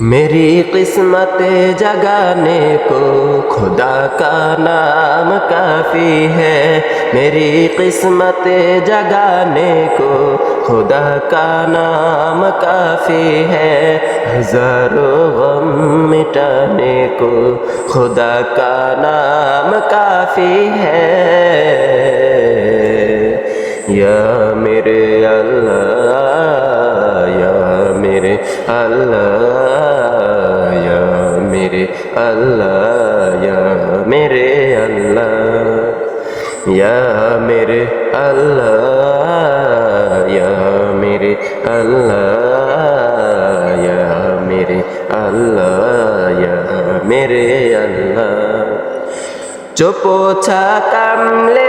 میری قسمت جگانے کو خدا کا نام کافی ہے۔ میری قسمت جگانے کو خدا کا نام کافی ہے۔ ہزاروں غم مٹانے کو خدا کا نام کافی ہے۔ یا میرے اللہ আল্লাহ, ইয়া মেরে আল্লাহ, ইয়া মেরে আল্লাহ, ইয়া মেরে আল্লাহ, ইয়া মেরে আল্লাহ, ইয়া মেরে আল্লাহ, ইয়া মেরে আল্লাহ। চোপো ছা কামলে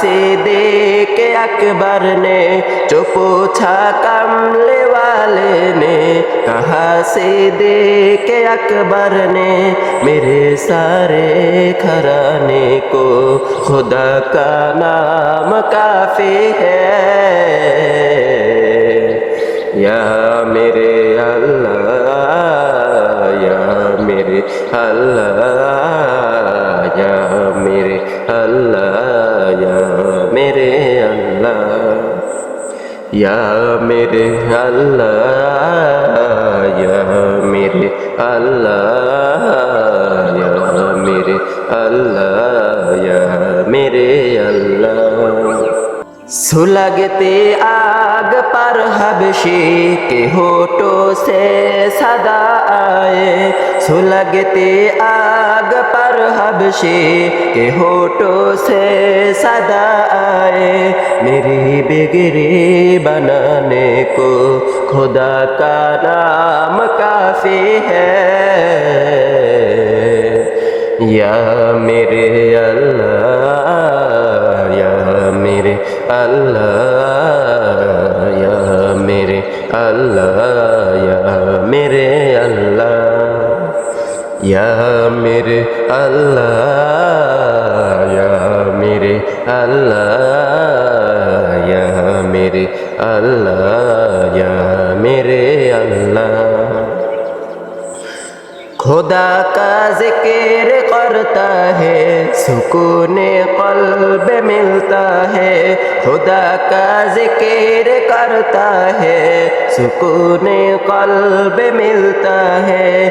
سے دے کے اکبر نے جو پوچھا کملے والے نے کہا سے دے کے اکبر نے میرے سارے کھرانے کو خدا کا نام کافی ہے یا میرے اللہ یا میرے اللہ یا میرے اللہ، یا میرے اللہ، یا میرے اللہ، یا میرے اللہ۔ سلگتے آگ پر حبشی کے ہوٹوں سے صدا آئے۔ سلگتے آگ پر حبشی کے ہوٹوں سے صدا آئے۔ میری بگری بنانے کو خدا کا نام کافی ہے۔ یا میرے اللہ، یا میرے اللہ، یا میرے اللہ، یا میرے اللہ۔ یا میرے اللہ، یا میرے اللہ، یا میرے اللہ، یا میرے اللہ۔ خدا کا ذکر کرتا ہے، سکون قلب ملتا ہے۔ خدا کا ذکر کرتا ہے، سکون قلب ملتا ہے۔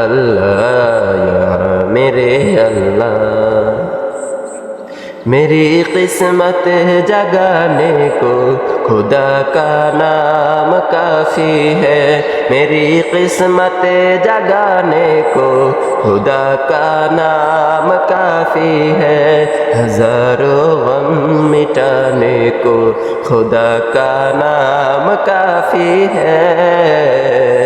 اللہ یا میرے اللہ میری قسمت جگانے کو، خدا کا نام کافی ہے۔ میری قسمت جگانے کو، خدا کا نام کافی ہے۔ ہزاروں غم مٹانے کو، خدا کا نام کافی ہے۔